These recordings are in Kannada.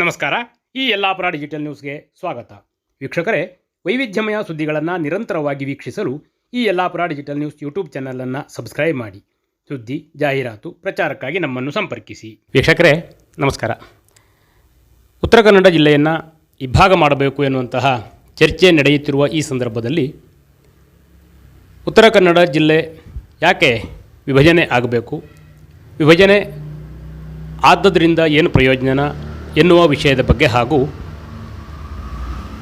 ನಮಸ್ಕಾರ. ಈ ಯಲ್ಲಾಪುರ ಡಿಜಿಟಲ್ ನ್ಯೂಸ್ಗೆ ಸ್ವಾಗತ. ವೀಕ್ಷಕರೇ, ವೈವಿಧ್ಯಮಯ ಸುದ್ದಿಗಳನ್ನು ನಿರಂತರವಾಗಿ ವೀಕ್ಷಿಸಲು ಈ ಯಲ್ಲಾಪುರ ಡಿಜಿಟಲ್ ನ್ಯೂಸ್ ಯೂಟ್ಯೂಬ್ ಚಾನಲನ್ನು ಸಬ್ಸ್ಕ್ರೈಬ್ ಮಾಡಿ. ಸುದ್ದಿ, ಜಾಹೀರಾತು, ಪ್ರಚಾರಕ್ಕಾಗಿ ನಮ್ಮನ್ನು ಸಂಪರ್ಕಿಸಿ. ವೀಕ್ಷಕರೇ, ನಮಸ್ಕಾರ. ಉತ್ತರ ಕನ್ನಡ ಜಿಲ್ಲೆಯನ್ನು ಇಬ್ಬಾಗ ಮಾಡಬೇಕು ಎನ್ನುವಂತಹ ಚರ್ಚೆ ನಡೆಯುತ್ತಿರುವ ಈ ಸಂದರ್ಭದಲ್ಲಿ ಉತ್ತರ ಕನ್ನಡ ಜಿಲ್ಲೆ ಯಾಕೆ ವಿಭಜನೆ ಆಗಬೇಕು? ವಿಭಜನೆ ಆದ್ದರಿಂದ ಏನು ಪ್ರಯೋಜನ? ಎನ್ನುವ ವಿಷಯದ ಬಗ್ಗೆ ಹಾಗೂ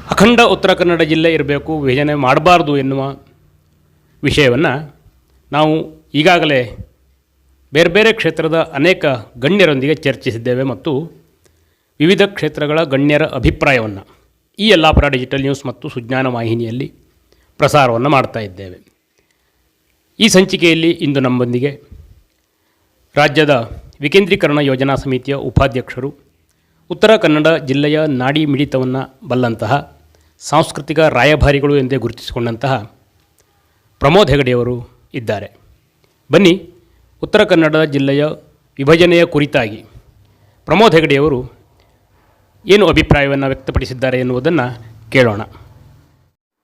ಅಖಂಡ ಉತ್ತರ ಕನ್ನಡ ಜಿಲ್ಲೆ ಇರಬೇಕು, ವಿಭಜನೆ ಮಾಡಬಾರ್ದು ಎನ್ನುವ ವಿಷಯವನ್ನು ನಾವು ಈಗಾಗಲೇ ಬೇರೆ ಬೇರೆ ಕ್ಷೇತ್ರದ ಅನೇಕ ಗಣ್ಯರೊಂದಿಗೆ ಚರ್ಚಿಸಿದ್ದೇವೆ ಮತ್ತು ವಿವಿಧ ಕ್ಷೇತ್ರಗಳ ಗಣ್ಯರ ಅಭಿಪ್ರಾಯವನ್ನು ಈ ಯಲ್ಲಾಪುರ ಡಿಜಿಟಲ್ ನ್ಯೂಸ್ ಮತ್ತು ಸುಜ್ಞಾನ ವಾಹಿನಿಯಲ್ಲಿ ಪ್ರಸಾರವನ್ನು ಮಾಡ್ತಾ ಇದ್ದೇವೆ. ಈ ಸಂಚಿಕೆಯಲ್ಲಿ ಇಂದು ನಮ್ಮೊಂದಿಗೆ ರಾಜ್ಯದ ವಿಕೇಂದ್ರೀಕರಣ ಯೋಜನಾ ಸಮಿತಿಯ ಉಪಾಧ್ಯಕ್ಷರು ಉತ್ತರ ಕನ್ನಡ ಜಿಲ್ಲೆಯ ನಾಡಿ ಮಿಡಿತವನ್ನು ಬಲ್ಲಂತಹ ಸಾಂಸ್ಕೃತಿಕ ರಾಯಭಾರಿಗಳು ಎಂದೇ ಗುರುತಿಸಿಕೊಂಡಂತಹ ಪ್ರಮೋದ್ ಹೆಗಡೆಯವರು ಇದ್ದಾರೆ. ಬನ್ನಿ, ಉತ್ತರ ಕನ್ನಡ ಜಿಲ್ಲೆಯ ವಿಭಜನೆಯ ಕುರಿತಾಗಿ ಪ್ರಮೋದ್ ಹೆಗಡೆಯವರು ಏನು ಅಭಿಪ್ರಾಯವನ್ನು ವ್ಯಕ್ತಪಡಿಸಿದ್ದಾರೆ ಎನ್ನುವುದನ್ನು ಕೇಳೋಣ.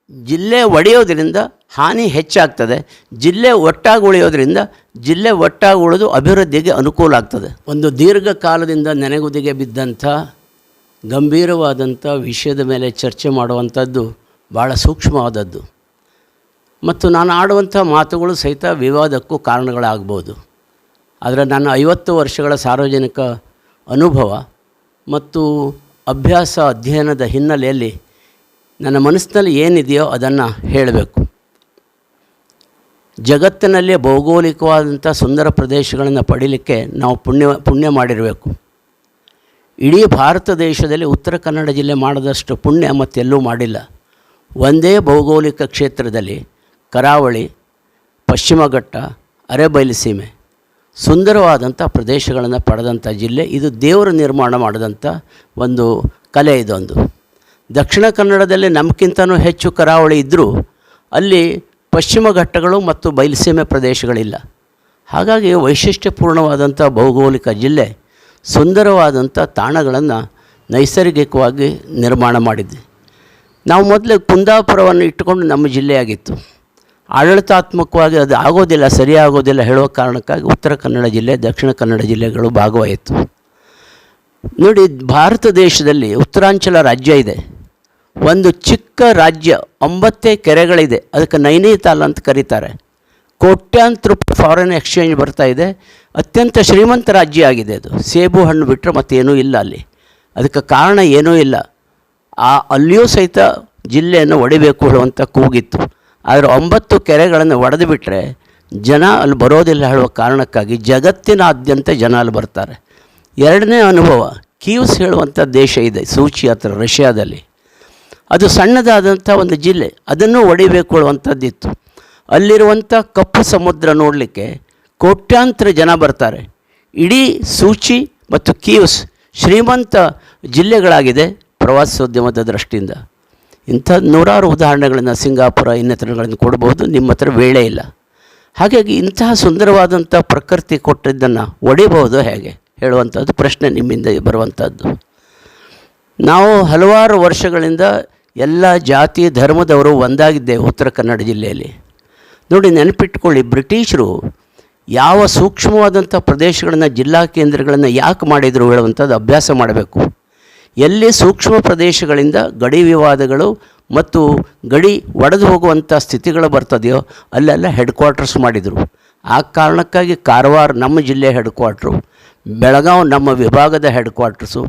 ಜಿಲ್ಲೆ ಒಡೆಯೋದ್ರಿಂದ ಹಾನಿ ಹೆಚ್ಚಾಗ್ತದೆ. ಜಿಲ್ಲೆ ಒಟ್ಟಾಗಿ ಉಳಿಯೋದ್ರಿಂದ ಜಿಲ್ಲೆ ಒಟ್ಟಾಗಿ ಉಳಿದು ಅಭಿವೃದ್ಧಿಗೆ ಅನುಕೂಲ ಆಗ್ತದೆ. ಒಂದು ದೀರ್ಘಕಾಲದಿಂದ ನೆನೆಗುದಿಗೆ ಬಿದ್ದಂಥ, ಗಂಭೀರವಾದಂಥ ವಿಷಯದ ಮೇಲೆ ಚರ್ಚೆ ಮಾಡುವಂಥದ್ದು ಭಾಳ ಸೂಕ್ಷ್ಮವಾದದ್ದು. ಮತ್ತು ನಾನು ಆಡುವಂಥ ಮಾತುಗಳು ಸಹಿತ ವಿವಾದಕ್ಕೂ ಕಾರಣಗಳಾಗ್ಬೋದು. ಆದರೆ ನನ್ನ ಐವತ್ತು ವರ್ಷಗಳ ಸಾರ್ವಜನಿಕ ಅನುಭವ ಮತ್ತು ಅಭ್ಯಾಸ ಅಧ್ಯಯನದ ಹಿನ್ನೆಲೆಯಲ್ಲಿ ನನ್ನ ಮನಸ್ಸಿನಲ್ಲಿ ಏನಿದೆಯೋ ಅದನ್ನು ಹೇಳಬೇಕು. ಜಗತ್ತಿನಲ್ಲಿ ಭೌಗೋಳಿಕವಾದಂಥ ಸುಂದರ ಪ್ರದೇಶಗಳನ್ನು ಪಡೀಲಿಕ್ಕೆ ನಾವು ಪುಣ್ಯ ಪುಣ್ಯ ಮಾಡಿರಬೇಕು. ಇಡೀ ಭಾರತ ದೇಶದಲ್ಲಿ ಉತ್ತರ ಕನ್ನಡ ಜಿಲ್ಲೆ ಮಾಡದಷ್ಟು ಪುಣ್ಯ ಮತ್ತೆಲ್ಲೂ ಮಾಡಿಲ್ಲ. ಒಂದೇ ಭೌಗೋಳಿಕ ಕ್ಷೇತ್ರದಲ್ಲಿ ಕರಾವಳಿ, ಪಶ್ಚಿಮ ಘಟ್ಟ ಅರೆಬಯಲುಸೀಮೆ ಸುಂದರವಾದಂಥ ಪ್ರದೇಶಗಳನ್ನು ಪಡೆದಂಥ ಜಿಲ್ಲೆ. ಇದು ದೇವರು ನಿರ್ಮಾಣ ಮಾಡಿದಂಥ ಒಂದು ಕಲೆ ಇದೊಂದು. ದಕ್ಷಿಣ ಕನ್ನಡದಲ್ಲಿ ನಮಗಿಂತನೂ ಹೆಚ್ಚು ಕರಾವಳಿ ಇದ್ದರೂ ಅಲ್ಲಿ ಪಶ್ಚಿಮ ಘಟ್ಟಗಳು ಮತ್ತು ಬಯಲುಸೀಮೆ ಪ್ರದೇಶಗಳಿಲ್ಲ. ಹಾಗಾಗಿ ವೈಶಿಷ್ಟ್ಯಪೂರ್ಣವಾದಂಥ ಭೌಗೋಳಿಕ ಜಿಲ್ಲೆ ಸುಂದರವಾದಂಥ ತಾಣಗಳನ್ನು ನೈಸರ್ಗಿಕವಾಗಿ ನಿರ್ಮಾಣ ಮಾಡಿದ್ದೆ ನಾವು ಮೊದಲು ಕುಂದಾಪುರವನ್ನು ಇಟ್ಟುಕೊಂಡು ನಮ್ಮ ಜಿಲ್ಲೆಯಾಗಿತ್ತು. ಆಡಳಿತಾತ್ಮಕವಾಗಿ ಅದು ಆಗೋದಿಲ್ಲ, ಸರಿಯಾಗೋದಿಲ್ಲ ಹೇಳುವ ಕಾರಣಕ್ಕಾಗಿ ಉತ್ತರ ಕನ್ನಡ ಜಿಲ್ಲೆ, ದಕ್ಷಿಣ ಕನ್ನಡ ಜಿಲ್ಲೆಗಳು ಭಾಗವಾಯಿತು. ನೋಡಿ, ಭಾರತ ದೇಶದಲ್ಲಿ ಉತ್ತರಾಂಚಲ ರಾಜ್ಯ ಇದೆ. ಒಂದು ಚಿಕ್ಕ ರಾಜ್ಯ ಒಂಬತ್ತೇ ಕೆರೆಗಳಿದೆ. ಅದಕ್ಕೆ ನೈನಿತಾಲ್ ಅಂತ ಕರೀತಾರೆ. ಕೋಟ್ಯಾಂತರ ಫಾರಿನ್ ಎಕ್ಸ್ಚೇಂಜ್ ಬರ್ತಾ ಇದೆ. ಅತ್ಯಂತ ಶ್ರೀಮಂತ ರಾಜ್ಯ ಆಗಿದೆ ಅದು. ಸೇಬು ಹಣ್ಣು ಬಿಟ್ಟರೆ ಮತ್ತೇನೂ ಇಲ್ಲ ಅಲ್ಲಿ. ಅದಕ್ಕೆ ಕಾರಣ ಏನೂ ಇಲ್ಲ. ಆ ಅಲ್ಲಿಯೂ ಸಹಿತ ಜಿಲ್ಲೆಯನ್ನು ಒಡಿಬೇಕು ಹೇಳುವಂಥ ಕೂಗಿತ್ತು. ಆದರೆ ಒಂಬತ್ತು ಕೆರೆಗಳನ್ನು ಒಡೆದು ಬಿಟ್ಟರೆ ಜನ ಅಲ್ಲಿ ಬರೋದಿಲ್ಲ ಹೇಳುವ ಕಾರಣಕ್ಕಾಗಿ ಜಗತ್ತಿನಾದ್ಯಂತ ಜನ ಅಲ್ಲಿ ಬರ್ತಾರೆ. ಎರಡನೇ ಅನುಭವ, ಕೀವ್ಸ್ ಹೇಳುವಂಥ ದೇಶ ಇದೆ ಸೂಚಿ ಹತ್ರ ರಷ್ಯಾದಲ್ಲಿ. ಅದು ಸಣ್ಣದಾದಂಥ ಒಂದು ಜಿಲ್ಲೆ, ಅದನ್ನು ಒಡಿಬೇಕು ಇತ್ತು ಅಲ್ಲಿರುವಂಥ ಕಪ್ಪು ಸಮುದ್ರ ನೋಡಲಿಕ್ಕೆ ಕೋಟ್ಯಾಂತರ ಜನ ಬರ್ತಾರೆ. ಇಡೀ ಸೂಚಿ ಮತ್ತು ಕೀವ್ಸ್ ಶ್ರೀಮಂತ ಜಿಲ್ಲೆಗಳಾಗಿದೆ ಪ್ರವಾಸೋದ್ಯಮದ ದೃಷ್ಟಿಯಿಂದ. ಇಂಥ ನೂರಾರು ಉದಾಹರಣೆಗಳನ್ನು ಸಿಂಗಾಪುರ ಇನ್ನಿತರಗಳನ್ನು ಕೊಡಬಹುದು ನಿಮ್ಮ ಹತ್ರ ವೇಳೆ ಇಲ್ಲ. ಹಾಗಾಗಿ ಇಂತಹ ಸುಂದರವಾದಂಥ ಪ್ರಕೃತಿ ಕೊಟ್ಟಿದ್ದನ್ನು ಒಡೆಯಬಹುದು ಹೇಗೆ? ಹೇಳುವಂಥದ್ದು ಪ್ರಶ್ನೆ ನಿಮ್ಮಿಂದ ಬರುವಂಥದ್ದು. ನಾವು ಹಲವಾರು ವರ್ಷಗಳಿಂದ ಎಲ್ಲ ಜಾತಿ ಧರ್ಮದವರು ಒಂದಾಗಿದ್ದೆ ಉತ್ತರ ಕನ್ನಡ ಜಿಲ್ಲೆಯಲ್ಲಿ. ನೋಡಿ ನೆನಪಿಟ್ಕೊಳ್ಳಿ, ಬ್ರಿಟಿಷರು ಯಾವ ಸೂಕ್ಷ್ಮವಾದಂಥ ಪ್ರದೇಶಗಳನ್ನು, ಜಿಲ್ಲಾ ಕೇಂದ್ರಗಳನ್ನು ಯಾಕೆ ಮಾಡಿದರು ಹೇಳುವಂಥದ್ದು ಅಭ್ಯಾಸ ಮಾಡಬೇಕು. ಎಲ್ಲಿ ಸೂಕ್ಷ್ಮ ಪ್ರದೇಶಗಳಿಂದ ಗಡಿ ವಿವಾದಗಳು ಮತ್ತು ಗಡಿ ಒಡೆದು ಹೋಗುವಂಥ ಸ್ಥಿತಿಗಳು ಬರ್ತದೆಯೋ ಅಲ್ಲೆಲ್ಲ ಹೆಡ್ ಕ್ವಾರ್ಟರ್ಸ್ ಮಾಡಿದರು. ಆ ಕಾರಣಕ್ಕಾಗಿ ಕಾರವಾರ ನಮ್ಮ ಜಿಲ್ಲೆ ಹೆಡ್ ಕ್ವಾರ್ಟ್ರು ಬೆಳಗಾವಿ ನಮ್ಮ ವಿಭಾಗದ ಹೆಡ್ ಕ್ವಾರ್ಟರ್ಸು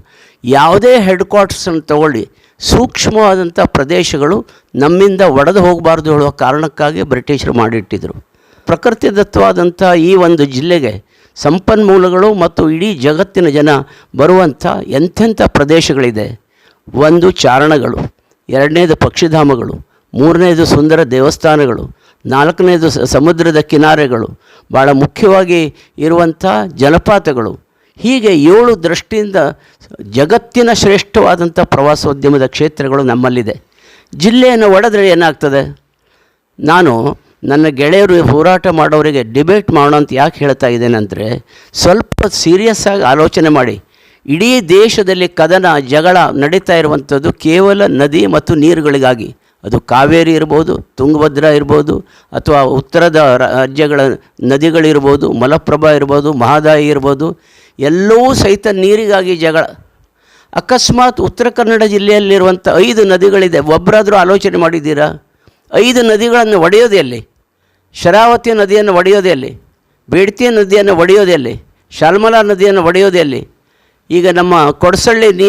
ಯಾವುದೇ ಹೆಡ್ ಕ್ವಾರ್ಟರ್ಸನ್ನು ತಗೊಳ್ಳಿ. ಸೂಕ್ಷ್ಮವಾದಂಥ ಪ್ರದೇಶಗಳು ನಮ್ಮಿಂದ ಒಡೆದು ಹೋಗಬಾರ್ದು ಹೇಳುವ ಕಾರಣಕ್ಕಾಗಿ ಬ್ರಿಟಿಷರು ಮಾಡಿಟ್ಟಿದ್ದರು ಪ್ರಕೃತಿದತ್ತವಾದಂಥ ಈ ಒಂದು ಜಿಲ್ಲೆಗೆ ಸಂಪನ್ಮೂಲಗಳು ಮತ್ತು ಇಡೀ ಜಗತ್ತಿನ ಜನ ಬರುವಂಥ ಎಂಥೆಂಥ ಪ್ರದೇಶಗಳಿದೆ. ಒಂದು ಚಾರಣಗಳು, ಎರಡನೇದು ಪಕ್ಷಿಧಾಮಗಳು, ಮೂರನೇದು ಸುಂದರ ದೇವಸ್ಥಾನಗಳು, ನಾಲ್ಕನೇದು ಸಮುದ್ರದ ಕಿನಾರೆಗಳು ಭಾಳ ಮುಖ್ಯವಾಗಿ ಇರುವಂಥ ಜಲಪಾತಗಳು ಹೀಗೆ ಏಳು ದೃಷ್ಟಿಯಿಂದ ಜಗತ್ತಿನ ಶ್ರೇಷ್ಠವಾದಂಥ ಪ್ರವಾಸೋದ್ಯಮದ ಕ್ಷೇತ್ರಗಳು ನಮ್ಮಲ್ಲಿದೆ. ಜಿಲ್ಲೆಯನ್ನು ಒಡೆದ್ರೆ ಏನಾಗ್ತದೆ? ನಾನು ನನ್ನ ಗೆಳೆಯರು ಹೋರಾಟ ಮಾಡೋರಿಗೆ ಡಿಬೇಟ್ ಮಾಡೋಣ ಅಂತ ಯಾಕೆ ಹೇಳ್ತಾ ಇದ್ದೇನೆ ಅಂದರೆ, ಸ್ವಲ್ಪ ಸೀರಿಯಸ್ ಆಗಿ ಆಲೋಚನೆ ಮಾಡಿ. ಇಡೀ ದೇಶದಲ್ಲಿ ಕದನ, ಜಗಳ ನಡೀತಾ ಇರುವಂಥದ್ದು ಕೇವಲ ನದಿ ಮತ್ತು ನೀರುಗಳಿಗಾಗಿ. ಅದು ಕಾವೇರಿ ಇರ್ಬೋದು, ತುಂಗಭದ್ರಾ ಇರ್ಬೋದು, ಅಥವಾ ಉತ್ತರದ ರಾಜ್ಯಗಳ ನದಿಗಳಿರ್ಬೋದು, ಮಲಪ್ರಭಾ ಇರ್ಬೋದು, ಮಹದಾಯಿ ಇರ್ಬೋದು ಎಲ್ಲವೂ ಸಹಿತ ನೀರಿಗಾಗಿ ಜಗಳ. ಅಕಸ್ಮಾತ್ ಉತ್ತರ ಕನ್ನಡ ಜಿಲ್ಲೆಯಲ್ಲಿರುವಂಥ ಐದು ನದಿಗಳಿದೆ. ಒಬ್ಬರಾದರೂ ಆಲೋಚನೆ ಮಾಡಿದ್ದೀರಾ? ಐದು ನದಿಗಳನ್ನು ಒಡೆಯೋದೇ ಅಲ್ಲಿ ಶರಾವತಿ ನದಿಯನ್ನು ಒಡೆಯೋದೇ ಅಲ್ಲಿ ಬೇಡ್ತಿಯ ನದಿಯನ್ನು ಒಡೆಯೋದೇ ಅಲ್ಲಿ ಶಾಲ್ಮಲಾ ನದಿಯನ್ನು ಒಡೆಯೋದೇ ಅಲ್ಲಿ ಈಗ ನಮ್ಮ ಕೊಡಸಳ್ಳಿ ನೀ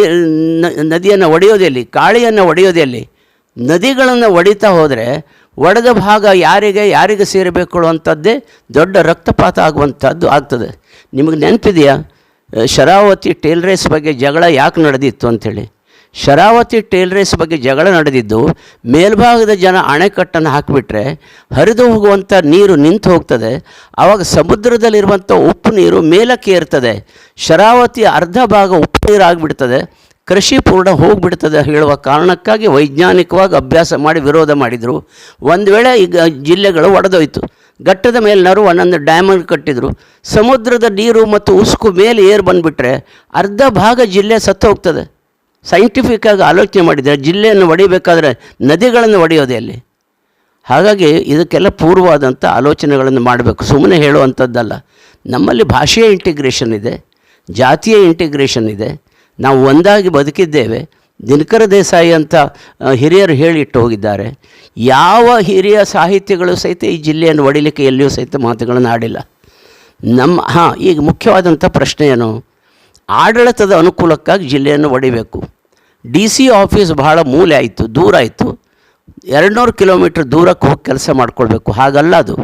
ನದಿಯನ್ನು ಒಡೆಯೋದೇ ಅಲ್ಲಿ ಕಾಳಿಯನ್ನು ಒಡೆಯೋದೇ ಎಲ್ಲಿ? ನದಿಗಳನ್ನು ಒಡಿತಾ ಹೋದರೆ ಒಡೆದ ಭಾಗ ಯಾರಿಗೆ ಯಾರಿಗೆ ಸೇರಬೇಕು ಅಂಥದ್ದೇ ದೊಡ್ಡ ರಕ್ತಪಾತ ಆಗುವಂಥದ್ದು ಆಗ್ತದೆ. ನಿಮಗೆ ನೆನಪಿದೆಯಾ? ಶರಾವತಿ ಟೇಲ್ ರೇಸ್ ಬಗ್ಗೆ ಜಗಳ ಯಾಕೆ ನಡೆದಿತ್ತು ಅಂಥೇಳಿ. ಶರಾವತಿ ಟೇಲ್ ರೇಸ್ ಬಗ್ಗೆ ಜಗಳ ನಡೆದಿದ್ದು, ಮೇಲ್ಭಾಗದ ಜನ ಅಣೆಕಟ್ಟನ್ನು ಹಾಕಿಬಿಟ್ರೆ ಹರಿದು ಹೋಗುವಂಥ ನೀರು ನಿಂತು ಹೋಗ್ತದೆ. ಆವಾಗ ಸಮುದ್ರದಲ್ಲಿರುವಂಥ ಉಪ್ಪು ನೀರು ಮೇಲಕ್ಕೆ ಏರ್ತದೆ. ಶರಾವತಿ ಅರ್ಧ ಭಾಗ ಉಪ್ಪು ನೀರು ಆಗಿಬಿಡ್ತದೆ. ಕೃಷಿ ಪೂರ್ಣ ಹೋಗಿಬಿಡ್ತದೆ ಹೇಳುವ ಕಾರಣಕ್ಕಾಗಿ ವೈಜ್ಞಾನಿಕವಾಗಿ ಅಭ್ಯಾಸ ಮಾಡಿ ವಿರೋಧ ಮಾಡಿದರು. ಒಂದು ವೇಳೆ ಈಗ ಜಿಲ್ಲೆಗಳು ಒಡೆದೋಯ್ತು. ಘಟ್ಟದ ಮೇಲೆ ನರುವ ಒಂದೊಂದು ಡ್ಯಾಮನ್ನು ಕಟ್ಟಿದರು. ಸಮುದ್ರದ ನೀರು ಮತ್ತು ಉಸುಕು ಮೇಲೆ ಏರು ಬಂದುಬಿಟ್ರೆ ಅರ್ಧ ಭಾಗ ಜಿಲ್ಲೆ ಸತ್ತು ಹೋಗ್ತದೆ. ಸೈಂಟಿಫಿಕ್ಕಾಗಿ ಆಲೋಚನೆ ಮಾಡಿದರೆ ಜಿಲ್ಲೆಯನ್ನು ಒಡಿಬೇಕಾದ್ರೆ ನದಿಗಳನ್ನು ಒಡೆಯೋದೆ ಅಲ್ಲಿ. ಹಾಗಾಗಿ ಇದಕ್ಕೆಲ್ಲ ಪೂರ್ವವಾದಂಥ ಆಲೋಚನೆಗಳನ್ನು ಮಾಡಬೇಕು. ಸುಮ್ಮನೆ ಹೇಳುವಂಥದ್ದಲ್ಲ. ನಮ್ಮಲ್ಲಿ ಭಾಷೆಯ ಇಂಟಿಗ್ರೇಷನ್ ಇದೆ, ಜಾತಿಯ ಇಂಟಿಗ್ರೇಷನ್ ಇದೆ. ನಾವು ಒಂದಾಗಿ ಬದುಕಿದ್ದೇವೆ. ದಿನಕರ ದೇಸಾಯಿ ಅಂತ ಹಿರಿಯರು ಹೇಳಿಟ್ಟು ಹೋಗಿದ್ದಾರೆ. ಯಾವ ಹಿರಿಯ ಸಾಹಿತ್ಯಗಳು ಸಹಿತ ಈ ಜಿಲ್ಲೆಯನ್ನು ಒಡಿಲಿಕ್ಕೆ ಎಲ್ಲಿಯೂ ಸಹಿತ ಮಾತುಗಳನ್ನು ಆಡಿಲ್ಲ. ನಮ್ಮ, ಹಾಂ, ಈಗ ಮುಖ್ಯವಾದಂಥ ಪ್ರಶ್ನೆ ಏನು? ಆಡಳಿತದ ಅನುಕೂಲಕ್ಕಾಗಿ ಜಿಲ್ಲೆಯನ್ನು ಒಡಿಬೇಕು. ಡಿ ಸಿ ಆಫೀಸ್ ಬಹಳ ಮೂಲೆ ಆಯಿತು, ದೂರ ಆಯಿತು. ಎರಡುನೂರು ಕಿಲೋಮೀಟ್ರ್ ದೂರಕ್ಕೆ ಹೋಗಿ ಕೆಲಸ ಮಾಡ್ಕೊಳ್ಬೇಕು. ಹಾಗಲ್ಲ ಅದು.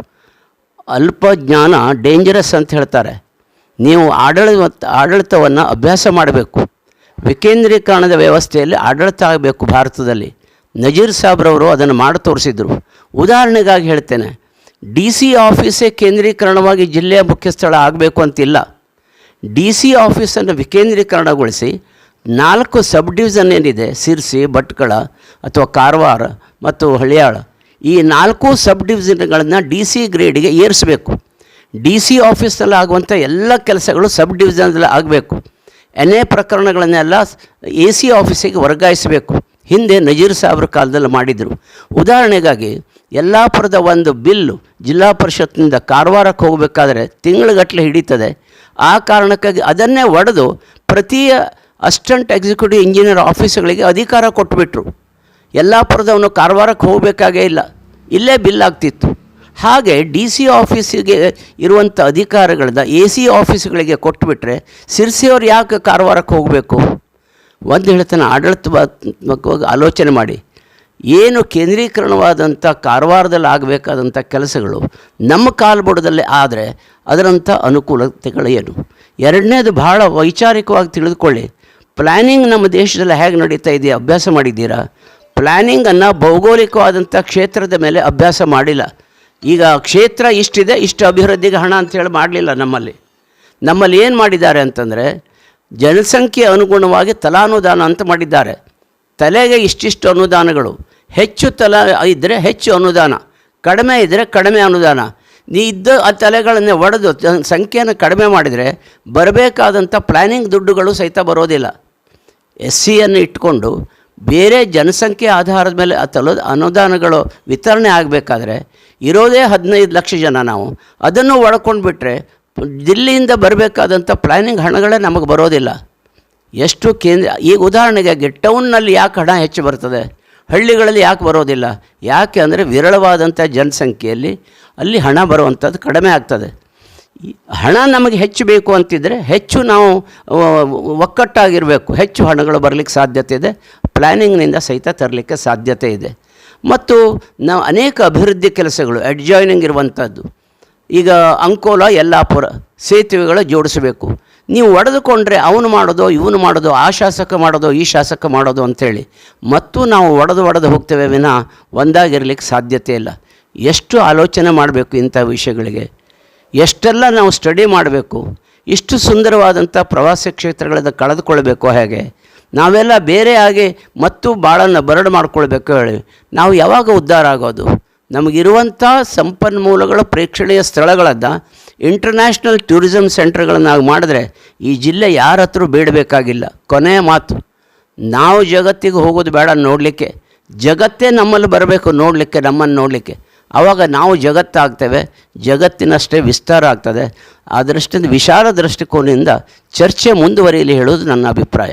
ಅಲ್ಪ ಜ್ಞಾನ ಡೇಂಜರಸ್ ಅಂತ ಹೇಳ್ತಾರೆ. ನೀವು ಆಡಳಿತ, ಆಡಳಿತವನ್ನು ಅಭ್ಯಾಸ ಮಾಡಬೇಕು. ವಿಕೇಂದ್ರೀಕರಣದ ವ್ಯವಸ್ಥೆಯಲ್ಲಿ ಆಡಳಿತ ಆಗಬೇಕು ಭಾರತದಲ್ಲಿ. ನಜೀರ್ ಸಾಬ್ರವರು ಅದನ್ನು ಮಾಡಿ ತೋರಿಸಿದರು. ಉದಾಹರಣೆಗಾಗಿ ಹೇಳ್ತೇನೆ, ಡಿ ಸಿ ಆಫೀಸೇ ಕೇಂದ್ರೀಕರಣವಾಗಿ ಜಿಲ್ಲೆಯ ಮುಖ್ಯಸ್ಥಳ ಆಗಬೇಕು ಅಂತಿಲ್ಲ. ಡಿ ಸಿ ಆಫೀಸನ್ನು ವಿಕೇಂದ್ರೀಕರಣಗೊಳಿಸಿ ನಾಲ್ಕು ಸಬ್ ಡಿವಿಷನ್ ಏನಿದೆ, ಸಿರ್ಸಿ, ಭಟ್ಕಳ ಅಥವಾ ಕಾರವಾರ ಮತ್ತು ಹಳಿಯಾಳ, ಈ ನಾಲ್ಕು ಸಬ್ ಡಿವಿಷನ್ಗಳನ್ನು ಡಿ ಸಿ ಗ್ರೇಡಿಗೆ ಏರಿಸಬೇಕು. ಡಿ ಸಿ ಆಫೀಸಲ್ಲಿ ಆಗುವಂಥ ಎಲ್ಲ ಕೆಲಸಗಳು ಸಬ್ ಡಿವಿಷನ್ದಲ್ಲಿ ಆಗಬೇಕು. ಎನ್ ಎ ಪ್ರಕರಣಗಳನ್ನೆಲ್ಲ ಎ ಸಿ ಆಫೀಸಿಗೆ ವರ್ಗಾಯಿಸಬೇಕು. ಹಿಂದೆ ನಜೀರ್ ಸಾಬ್ರ ಕಾಲದಲ್ಲಿ ಮಾಡಿದರು. ಉದಾಹರಣೆಗಾಗಿ, ಯಲ್ಲಾಪುರದ ಒಂದು ಬಿಲ್ಲು ಜಿಲ್ಲಾ ಪರಿಷತ್ನಿಂದ ಕಾರವಾರಕ್ಕೆ ಹೋಗಬೇಕಾದ್ರೆ ತಿಂಗಳುಗಟ್ಟಲೆ ಹಿಡಿತದೆ. ಆ ಕಾರಣಕ್ಕಾಗಿ ಅದನ್ನೇ ಒಡೆದು ಪ್ರತಿ ಅಸಿಸ್ಟೆಂಟ್ ಎಕ್ಸಿಕ್ಯೂಟಿವ್ ಇಂಜಿನಿಯರ್ ಆಫೀಸ್ಗಳಿಗೆ ಅಧಿಕಾರ ಕೊಟ್ಟುಬಿಟ್ರು ಯಲ್ಲಾಪುರದವನು ಕಾರವಾರಕ್ಕೆ ಹೋಗಬೇಕಾಗೇ ಇಲ್ಲ. ಇಲ್ಲೇ ಬಿಲ್ ಆಗ್ತಿತ್ತು. ಹಾಗೆ ಡಿ ಸಿ ಆಫೀಸಿಗೆ ಇರುವಂಥ ಅಧಿಕಾರಗಳನ್ನ ಎ ಸಿ ಆಫೀಸ್ಗಳಿಗೆ ಕೊಟ್ಟುಬಿಟ್ರೆ ಸಿರ್ಸಿಯವ್ರು ಯಾಕೆ ಕಾರವಾರಕ್ಕೆ ಹೋಗಬೇಕು? ಒಂದು ಹೇಳ್ತಾನೆ ಆಡಳಿತಾತ್ಮಕವಾಗಿ ಆಲೋಚನೆ ಮಾಡಿ. ಏನು ಕೇಂದ್ರೀಕರಣವಾದಂಥ ಕಾರವಾರದಲ್ಲಿ ಆಗಬೇಕಾದಂಥ ಕೆಲಸಗಳು ನಮ್ಮ ಕಾಲ್ಬುಡದಲ್ಲಿ ಆದರೆ ಅದರಂಥ ಅನುಕೂಲತೆಗಳು ಏನು? ಎರಡನೇದು ಭಾಳ ವೈಚಾರಿಕವಾಗಿ ತಿಳಿದುಕೊಳ್ಳಿ. ಪ್ಲ್ಯಾನಿಂಗ್ ನಮ್ಮ ದೇಶದಲ್ಲಿ ಹೇಗೆ ನಡೀತಾ ಇದೆಯಾ ಅಭ್ಯಾಸ ಮಾಡಿದ್ದೀರಾ? ಪ್ಲ್ಯಾನಿಂಗನ್ನು ಭೌಗೋಳಿಕವಾದಂಥ ಕ್ಷೇತ್ರದ ಮೇಲೆ ಅಭ್ಯಾಸ ಮಾಡಿಲ್ಲ. ಈಗ ಕ್ಷೇತ್ರ ಇಷ್ಟಿದೆ, ಇಷ್ಟು ಅಭಿವೃದ್ಧಿಗೆ ಹಣ ಅಂತೇಳಿ ಮಾಡಲಿಲ್ಲ ನಮ್ಮಲ್ಲಿ. ನಮ್ಮಲ್ಲಿ ಏನು ಮಾಡಿದ್ದಾರೆ ಅಂತಂದರೆ, ಜನಸಂಖ್ಯೆ ಅನುಗುಣವಾಗಿ ತಲಾನುದಾನ ಅಂತ ಮಾಡಿದ್ದಾರೆ. ತಲೆಗೆ ಇಷ್ಟಿಷ್ಟು ಅನುದಾನಗಳು. ಹೆಚ್ಚು ತಲ ಇದ್ದರೆ ಹೆಚ್ಚು ಅನುದಾನ. ಕಡಿಮೆ ಇದ್ದರೆ ಕಡಿಮೆ ಅನುದಾನ. ನೀ ಇದ್ದ ಆ ತಲೆಗಳನ್ನೇ ಒಡೆದು ಸಂಖ್ಯೆಯನ್ನು ಕಡಿಮೆ ಮಾಡಿದರೆ ಬರಬೇಕಾದಂಥ ಪ್ಲ್ಯಾನಿಂಗ್ ದುಡ್ಡುಗಳು ಸಹಿತ ಬರೋದಿಲ್ಲ. ಎಸ್ ಸಿಯನ್ನು ಇಟ್ಕೊಂಡು ಬೇರೆ ಜನಸಂಖ್ಯೆ ಆಧಾರದ ಮೇಲೆ ತಲ ಅನುದಾನಗಳು ವಿತರಣೆ ಆಗಬೇಕಾದ್ರೆ ಇರೋದೇ ಹದಿನೈದು ಲಕ್ಷ ಜನ ನಾವು. ಅದನ್ನು ಒಳಕೊಂಡು ಬಿಟ್ಟರೆ ದಿಲ್ಲಿಯಿಂದ ಬರಬೇಕಾದಂಥ ಪ್ಲ್ಯಾನಿಂಗ್ ಹಣಗಳೇ ನಮಗೆ ಬರೋದಿಲ್ಲ. ಎಷ್ಟು ಕೇಂದ್ರ, ಈಗ ಉದಾಹರಣೆಗಾಗಿ ಟೌನ್ನಲ್ಲಿ ಯಾಕೆ ಹಣ ಹೆಚ್ಚು ಬರ್ತದೆ? ಹಳ್ಳಿಗಳಲ್ಲಿ ಯಾಕೆ ಬರೋದಿಲ್ಲ? ಯಾಕೆ ಅಂದರೆ ವಿರಳವಾದಂಥ ಜನಸಂಖ್ಯೆಯಲ್ಲಿ ಅಲ್ಲಿ ಹಣ ಬರುವಂಥದ್ದು ಕಡಿಮೆ ಆಗ್ತದೆ. ಹಣ ನಮಗೆ ಹೆಚ್ಚು ಬೇಕು ಅಂತಿದ್ದರೆ ಹೆಚ್ಚು ನಾವು ಒಕ್ಕಟ್ಟಾಗಿರಬೇಕು. ಹೆಚ್ಚು ಹಣಗಳು ಬರಲಿಕ್ಕೆ ಸಾಧ್ಯತೆ ಇದೆ. ಪ್ಲ್ಯಾನಿಂಗ್ನಿಂದ ಸಹಿತ ತರಲಿಕ್ಕೆ ಸಾಧ್ಯತೆ ಇದೆ. ಮತ್ತು ನಾವು ಅನೇಕ ಅಭಿವೃದ್ಧಿ ಕೆಲಸಗಳು ಅಡ್ಜಾಯ್ನಿಂಗ್ ಇರುವಂಥದ್ದು ಈಗ ಅಂಕೋಲ, ಯಲ್ಲಾಪುರ, ಸೇತುವೆಗಳು ಜೋಡಿಸಬೇಕು. ನೀವು ಒಡೆದುಕೊಂಡ್ರೆ ಅವನು ಮಾಡೋದು, ಇವನು ಮಾಡೋದು, ಆ ಶಾಸಕ ಮಾಡೋದು, ಈ ಶಾಸಕ ಮಾಡೋದು ಅಂಥೇಳಿ. ಮತ್ತು ನಾವು ಒಡೆದು ಒಡೆದು ಹೋಗ್ತೇವೆ ವಿನ ಒಂದಾಗಿರಲಿಕ್ಕೆ ಸಾಧ್ಯತೆ ಇಲ್ಲ. ಎಷ್ಟು ಆಲೋಚನೆ ಮಾಡಬೇಕು ಇಂಥ ವಿಷಯಗಳಿಗೆ? ಎಷ್ಟೆಲ್ಲ ನಾವು ಸ್ಟಡಿ ಮಾಡಬೇಕು? ಇಷ್ಟು ಸುಂದರವಾದಂಥ ಪ್ರವಾಸಿ ಕ್ಷೇತ್ರಗಳನ್ನು ಕಳೆದುಕೊಳ್ಬೇಕು ಹೇಗೆ? ನಾವೆಲ್ಲ ಬೇರೆ ಹಾಗೆ ಮತ್ತು ಭಾಳನ್ನು ಬರಡು ಮಾಡ್ಕೊಳ್ಬೇಕು ಹೇಳಿ. ನಾವು ಯಾವಾಗ ಉದ್ಧಾರ ಆಗೋದು? ನಮಗಿರುವಂಥ ಸಂಪನ್ಮೂಲಗಳ ಪ್ರೇಕ್ಷಣೀಯ ಸ್ಥಳಗಳನ್ನು ಇಂಟರ್ನ್ಯಾಷನಲ್ ಟೂರಿಸಮ್ ಸೆಂಟ್ರ್ಗಳನ್ನಾಗಿ ಮಾಡಿದ್ರೆ ಈ ಜಿಲ್ಲೆ ಯಾರ ಹತ್ರ ಬೇಡಬೇಕಾಗಿಲ್ಲ. ಕೊನೆಯ ಮಾತು, ನಾವು ಜಗತ್ತಿಗೆ ಹೋಗೋದು ಬೇಡ ನೋಡಲಿಕ್ಕೆ. ಜಗತ್ತೇ ನಮ್ಮಲ್ಲಿ ಬರಬೇಕು ನೋಡಲಿಕ್ಕೆ, ನಮ್ಮನ್ನು ನೋಡಲಿಕ್ಕೆ. ಆವಾಗ ನಾವು ಜಗತ್ತಾಗ್ತೇವೆ, ಜಗತ್ತಿನಷ್ಟೇ ವಿಸ್ತಾರ ಆಗ್ತದೆ. ಆ ದೃಷ್ಟಿಯಿಂದ, ವಿಶಾಲ ದೃಷ್ಟಿಕೋನದಿಂದ ಚರ್ಚೆ ಮುಂದುವರಿಯಲಿ ಹೇಳೋದು ನನ್ನ ಅಭಿಪ್ರಾಯ.